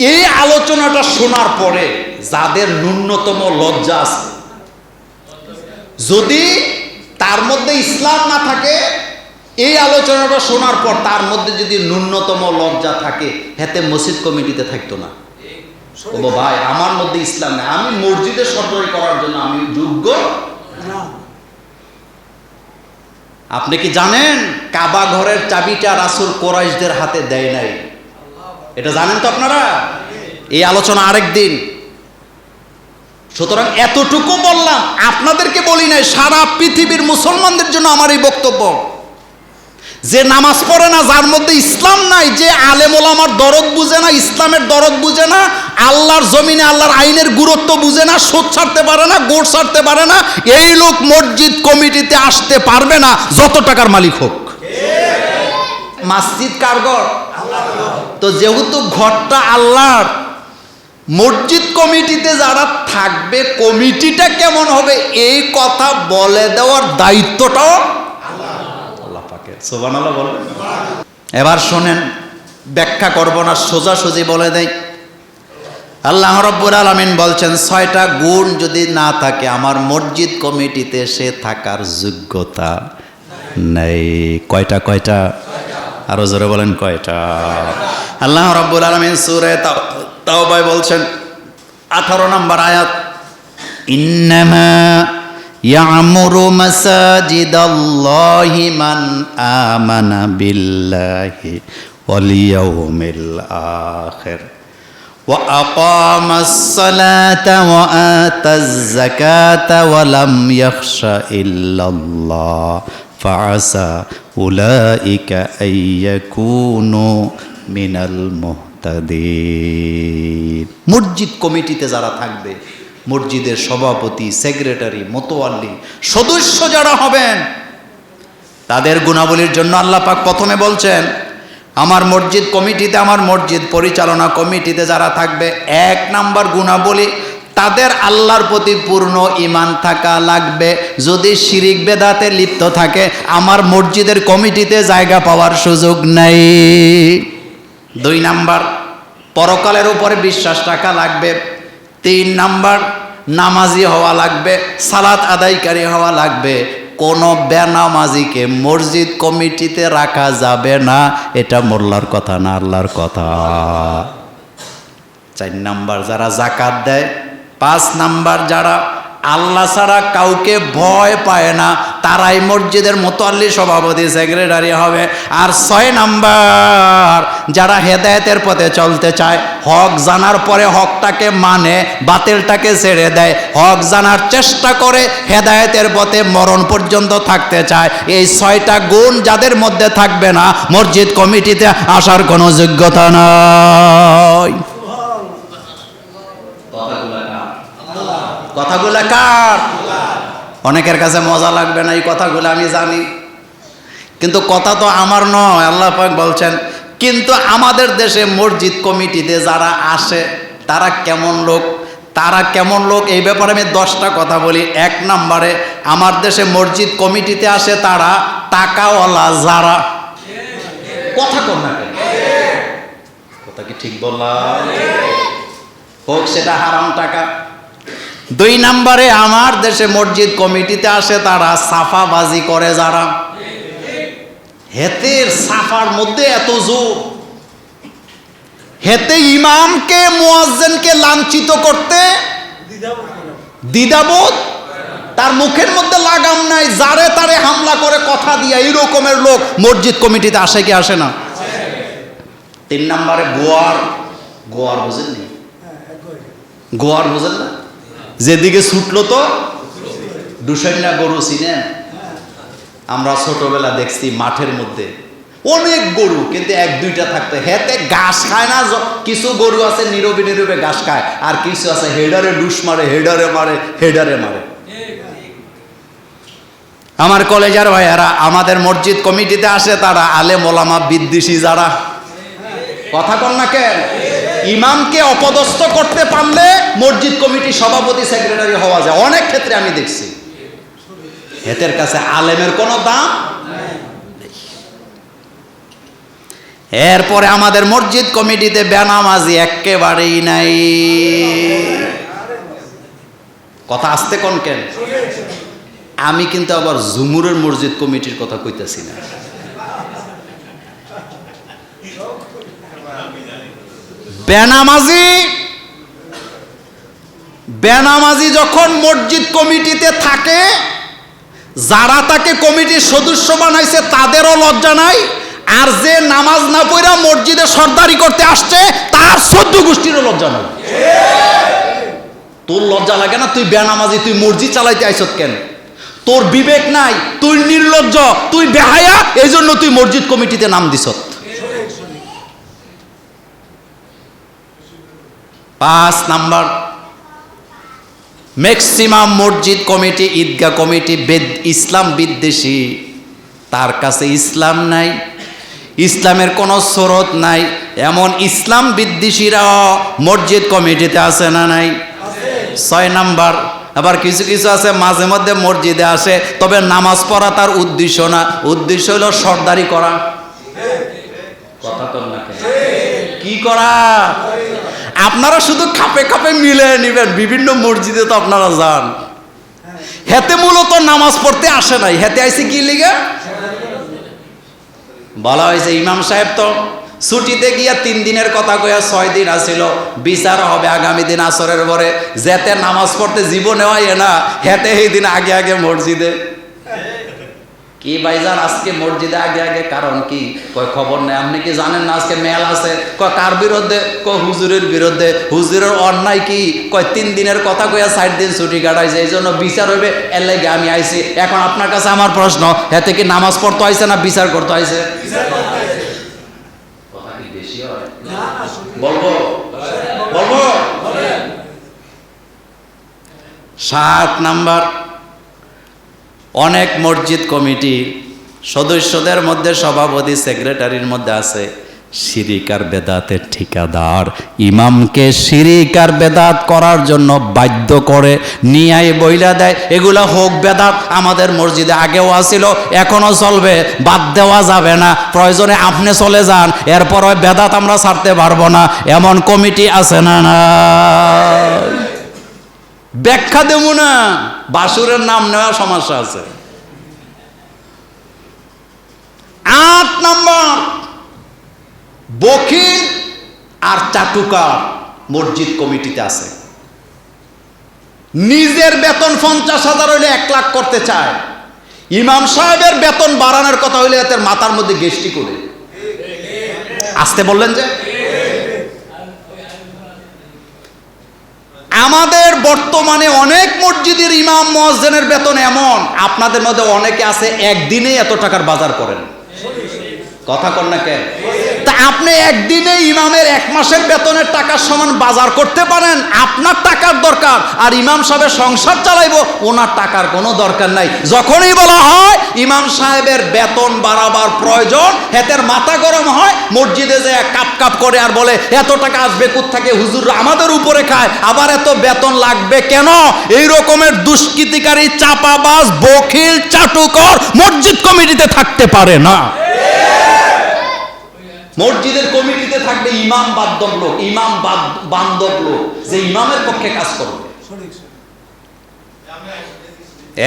এই আলোচনাটা শোনার পরে যাদের ন্যূনতম লজ্জা আছে যদি তার মধ্যে ইসলাম না থাকে এই আলোচনাটা শোনার পর তার মধ্যে যদি ন্যূনতম লজ্জা থাকে হেতে মসজিদ কমিটিতে থাকতো না। ও ভাই আমার মধ্যে ইসলাম নেই। আমি মসজিদে সরকারি করার জন্য আমি যোগ্য? আপনি কি জানেন কাবা ঘরের চাবিটা রাসুল কোরাইশদের হাতে দেয় নাই? এটা জানেন তো আপনারা? এই আলোচনা আরেক দিন। সুতরাং এতটুকু বললাম আপনাদেরকে বলি নাই সারা পৃথিবীর মুসলমানদের জন্য আমার এই বক্তব্য। যে নামাজ পড়ে না যার মধ্যে ইসলাম নাই যে আলেম ওলামার দরদ বুঝে না ইসলামের দরদ বুঝে না আল্লাহর জমিনে আল্লাহর আইনের গুরুত্ব বুঝে না সোদ ছাড়তে পারে না গোট ছাড়তে পারে না এই লোক মসজিদ কমিটিতে আসতে পারবে না যত টাকার মালিক হোক। মসজিদ কারগর তো যেহেতু ঘরটা আল্লাহর, মসজিদ কমিটিতে যারা থাকবে, কমিটিটা কেমন হবে? এই কথা বলে দেওয়ার দায়িত্বটাও আল্লাহ সুবহানাল্লাহ বলবেন এবার শোনেন, ব্যাখ্যা করব না, সোজাসুজি বলে দেয় আল্লাহ রব্বুল আলমিন বলছেন, ছয়টা গুণ যদি না থাকে, আমার মসজিদ কমিটিতে সে থাকার যোগ্যতা নেই। কয়টা কয়টা? আরো জোরে বলেন কয়টা আল্লাহ রব্বুল আলমিন সুরে তাও ভাই বলছেন আঠারো নম্বর আয়াত ইন্নামা يعمر مساجد الله من آمن بالله واليوم الآخر وأقام الصلاة وآتى الزكاة ولم يخش إلا الله ফাসা উলাইকা আইয়াকুনু মিনাল মুহতাদিন। মসজিদ কমিটিতে যারা থাকবে, মসজিদের সভাপতি, সেক্রেটারি, মোতোয়াল্লি, সদস্য যারা হবেন, তাদের গুণাবলীর জন্য আল্লাহ পাক প্রথমে বলছেন, আমার মসজিদ কমিটিতে, আমার মসজিদ পরিচালনা কমিটিতে যারা থাকবে, এক নাম্বার গুণাবলী তাদের আল্লাহর প্রতি পূর্ণ ইমান থাকা লাগবে। যদি শিরিক বেদাতে লিপ্ত থাকে, আমার মসজিদের কমিটিতে জায়গা পাওয়ার সুযোগ নেই। দুই নাম্বার, পরকালের উপরে বিশ্বাস রাখা লাগবে। তিন নাম্বার, নামাজি হওয়া লাগবে, সালাত আদায়কারী হওয়া লাগবে। কোনো বেনামাজিকে মসজিদ কমিটিতে রাখা যাবে না, এটা মোল্লার কথা না আল্লাহর কথা। চার নাম্বার, যারা জাকাত দেয় পাঁচ নাম্বার যারা আল্লাহ ছাড়া কাউকে ভয় পায় না, তারাই মসজিদের মোতাল্লি সভাপতি সেক্রেটারি হবে। আর ছয় নাম্বার যারা হেদায়েতের পথে চলতে চায়, হক জানার পরে হকটাকে মানে বাতিলটাকে ছেড়ে দেয়। হক জানার চেষ্টা করে হেদায়েতের পথে মরণ পর্যন্ত থাকতে চায়। এই ছয়টা গুণ যাদের মধ্যে থাকবে না, মসজিদ কমিটিতে আসার কোনো যোগ্যতা নয় কথাগুলো কার? অনেকের কাছে মজা লাগবে না, এই কথাগুলো আমি জানি। কিন্তু কথা তো আমার নয়, আল্লাহ পাক বলছেন, কিন্তু আমাদের দেশে মসজিদ কমিটিতে যারা আসে, তারা কেমন লোক? তারা কেমন লোক? এই ব্যাপারে আমি দশটা কথা বলি। এক নম্বরে, আমার দেশে মসজিদ কমিটিতে আসে তারা টাকাওয়ালা যারা। কথা কর না কথা কি ঠিক বললাম? হোক, সেটা হারাম টাকা। দুই নম্বরে আমার দেশে মসজিদ কমিটিতে আসে তারা সাফাবাজি করে যারা। হেতের সাফার মধ্যে এত জোর। হেতে ইমামকে মোয়াজ্জেনকে লাঞ্ছিত করতে দ্বিধাবোধ। তার মুখের মধ্যে লাগাম নাই যারে তারে হামলা করে কথা দিয়ে এই রকমের লোক মসজিদ কমিটিতে আসে কি আসে না? তিন নম্বরে গোয়ার গোয়ার বুঝেননি? গোয়ার বুঝেন না? যেদিকে ছুটলো তো? দুসাইনা গরু চিনেন? আমরা ছোটবেলা দেখছি মাঠের মধ্যে। অনেক গরু, কিন্তু এক, দুইটা থাকতে। হেতে ঘাস খায় না কিছু গরু আছে নীরবে নীরবে ঘাস খায়, আর কিছু আছে হেডারে ডুস মারে, হেডারে মারে হেডারে মারে। আমার কলেজের ভাইয়ারা, আমাদের মসজিদ কমিটিতে আসে তারা আলে মোলামা বিদ্বেষী যারা। কথা কন না কেন? ইমামকে অপদস্থ করতে পারলে মসজিদ কমিটি সভাপতি, সেক্রেটারি হওয়া যায়। অনেক ক্ষেত্রে আমি দেখছি। হেতের কাছে আলেমের কোনো দাম এরপরে আমাদের মসজিদ কমিটিতে বেনামাজি একেবারেই নাই। কথা আসতে কোন কেন? আমি কিন্তু আবার জুমুরের মসজিদ কমিটির কথা কইতাছি না। বেনামাজি বেনামাজি যখন মসজিদ কমিটিতে থাকে, যারা তাকে কমিটির সদস্য বানাইছে তাদেরও লজ্জা নাই, আর যে নামাজ না পড়া মসজিদে সর্দারি করতে আসছে, তার সদ্য গোষ্ঠীরও লজ্জা নাই। তোর লজ্জা লাগে না? তুই বেনামাজি, তুই মসজিদ চালাইতে আইসত কেন? তোর বিবেক নাই, তুই নির্লজ্জ, তুই বেহায়া এই জন্য তুই মসজিদ কমিটিতে নাম দিছত পাঁচ নাম্বার। ম্যাক্সিমাম মসজিদ কমিটি, ঈদগাহ কমিটি, বেদ, ইসলাম বিদ্বেষী। তার কাছে ইসলাম নাই, ইসলামের কোনো স্রোত নাই। এমন ইসলাম বিদ্বেষীরাও মসজিদ কমিটিতে আছে না নাই? ছয় নাম্বার। আবার কিছু কিছু আছে, মাঝে মধ্যে মসজিদে আসে, তবে নামাজ পড়া তার উদ্দেশ্য না। উদ্দেশ্য হলো সর্দারি করা। কথা কি করা? আপনারা শুধু খাপে খাপে মিলে নেবেন, বিভিন্ন মসজিদে তো আপনারা যান। হেতে মূলত নামাজ পড়তে আসে নাই। হেতে আইসে কি লিগে? বলা হয়েছে, ইমাম সাহেব তো ছুটিতে গিয়া তিন দিনের কথা কইয়া ছয় দিন আসিল। বিচার হবে আগামী দিন আসরের পরে। যেতে নামাজ পড়তে জীবনে হয় না, হেতে এই দিন আগে আগে মসজিদে কি ভাইজান আজকে মসজিদে আগে আগে কারণ কি? কয় খবর নেই? আপনি কি জানেন না আজকে মেল আছে? কয় কার বিরুদ্ধে? কয় হুজুরের বিরুদ্ধে। হুজুরের অন্যায় কি? কয় তিন দিনের কথা কইয়া ষাট দিন ছুটি কাটাইছে এই জন্য বিচার হইবে। এর লাগে আমি আইছি। এখন আপনার কাছে আমার প্রশ্ন এতে কি নামাজ পড়তে আইছে না বিচার করতে আইছে? বলব? সাত নাম্বার। অনেক মসজিদ কমিটি সদস্যদের মধ্যে সভাপতি, সেক্রেটারির মধ্যে আছে সিরিকার বেদাতের ঠিকাদার। ইমামকে সিরিকার বেদাত করার জন্য বাধ্য করে নিয়াই বইলা দেয়। এগুলা হোক বেদাত, আমাদের মসজিদে আগেও আসিল এখনও চলবে, বাদ দেওয়া যাবে না। প্রয়োজনে আপনি চলে যান, এরপর বেদাত আমরা ছাড়তে পারব না। এমন কমিটি আছে না না ব্যাখ্যা দেব না, বাসুরের নাম নেওয়া সমস্যা আছে। আট নম্বর বকিল আর চাটুকার মসজিদ কমিটিতে আছে। নিজের বেতন পঞ্চাশ হাজার হইলে এক লাখ করতে চায়। ইমাম সাহেবের বেতন বাড়ানোর কথা হইলে এদের মাথার মধ্যে গেষ্টি করে। আসতে বললেন যে? আমাদের বর্তমানে অনেক মসজিদের ইমাম মসজেনের বেতন এমন, আপনাদের মধ্যে অনেকে আছে একদিনেই এত টাকার বাজার করেন। কথা কর না কেন? তা আপনি একদিনে ইমামের এক মাসের বেতনের টাকার সমান বাজার করতে পারেন, আপনার টাকার দরকার। আর ইমাম সাহেবের সংসার চালাইবো, ওনার টাকার কোনো দরকার নাই। যখনই বলা হয় ইমাম সাহেবের বেতন বাড়াবার প্রয়োজন, হেতের মাথা গরম হয়, মসজিদে যে কাপ কাপ করে আর বলে, এত টাকা আসবে থাকে হুজুর আমাদের উপরে খায়, আবার এত বেতন লাগবে কেন? এই রকমের দুষ্কৃতিকারী চাপাবাজ, বখিল, চাটুকর মসজিদ কমিটিতে থাকতে পারে না। মসজিদের কমিটিতে থাকবে ইমাম বান্ধব লোক, ইমাম বান্ধব লোক, যে ইমামের পক্ষে কাজ করবে।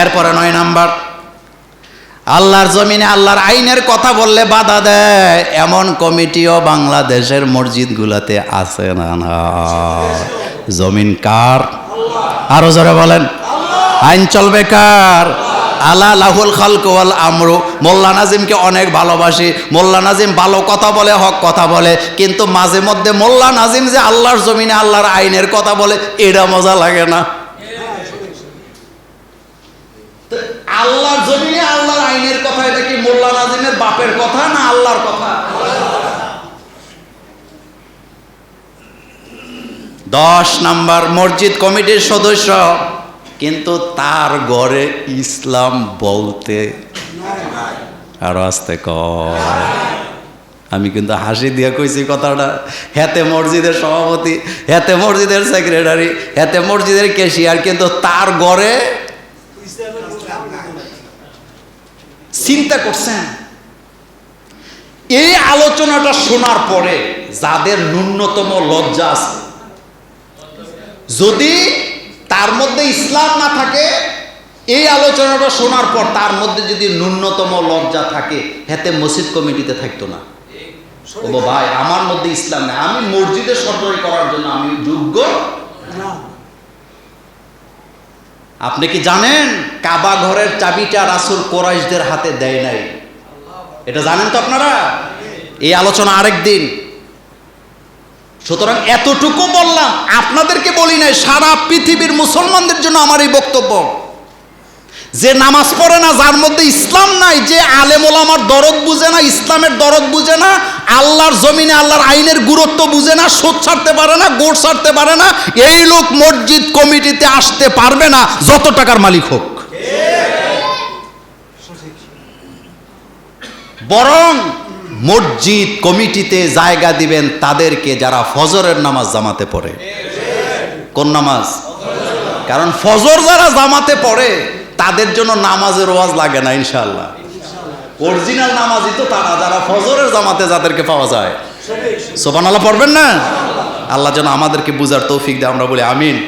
এরপরে নয় নাম্বার, আল্লাহর জমিনে আল্লাহর আইনের কথা বললে বাধা দেয়, এমন কমিটিও বাংলাদেশের মসজিদগুলোতে আছে না না। জমিন কার? আরও জোরে বলেন। আইন চলবে কার? আলা লাহুল খালক ওয়াল আমরু। মোল্লা নাজিমকে অনেক ভালোবাসি। মোল্লা নাজিম ভালো কথা বলে, হক কথা বলে। কিন্তু মাঝে মধ্যে মোল্লা নাজিম যে আল্লাহর জমিনে আল্লাহর আইনের কথা বলে, এটা মজা লাগে না। আল্লাহর জমিনে আল্লাহর আইনের কথা, এটা কি মোল্লা নাজিমের বাপের কথা না আল্লাহর কথা? দশ নাম্বার, মসজিদ কমিটির সদস্য। কিন্তু তার ঘরে ইসলাম বলতে আরও আসতে ক। আমি কিন্তু হাসি দিয়ে কইছি কথাটা। হেতে মসজিদের সভাপতি, হেতে মসজিদের সেক্রেটারি, হেতে মসজিদের কেশিয়ার, কিন্তু তার ঘরে চিন্তা করছেন। এই আলোচনাটা শোনার পরে যাদের ন্যূনতম লজ্জা আছে, যদি তার মধ্যে ইসলাম না থাকে এই আলোচনাটা শোনার পর তার মধ্যে যদি ন্যূনতম লজ্জা থাকে হেতে মসজিদ কমিটিতে থাকতো না। ও ভাই আমার মধ্যে ইসলাম নেই। আমি মসজিদে সরকারি করার জন্য আমি যোগ্য? আপনি কি জানেন কাবা ঘরের চাবিটা রাসুল কোরাইশদের হাতে দেয় নাই? এটা জানেন তো আপনারা? এই আলোচনা আরেক দিন সুতরাং এতটুকু বললাম, আপনাদেরকে বলি নাই, সারা পৃথিবীর মুসলমানদের জন্য আমার এই বক্তব্য। যে নামাজ পড়ে না, যার মধ্যে ইসলাম নাই, যে আলেমোল আমার দরদ বুঝে না, ইসলামের দরদ বুঝে না, আল্লাহর জমিনে আল্লাহর আইনের গুরুত্ব বুঝে না, সোদ ছাড়তে পারে না, গোট ছাড়তে পারে না, এই লোক মসজিদ কমিটিতে আসতে পারবে না, যত টাকার মালিক হোক। বরং মসজিদ কমিটিতে জায়গা দিবেন তাদেরকে যারা ফজরের নামাজ জামাতে পড়ে। কোন নামাজ? কারণ ফজর যারা জামাতে পড়ে, তাদের জন্য নামাজের ওয়াজ লাগে না ইনশাল্লাহ অরিজিনাল নামাজই তো তারা, যারা ফজরের জামাতে যাদেরকে পাওয়া যায়। সোবান আল্লাহ পড়বেন না? আল্লাহ যেন আমাদেরকে বুঝার তৌফিক দেয়, আমরা বলি আমিন।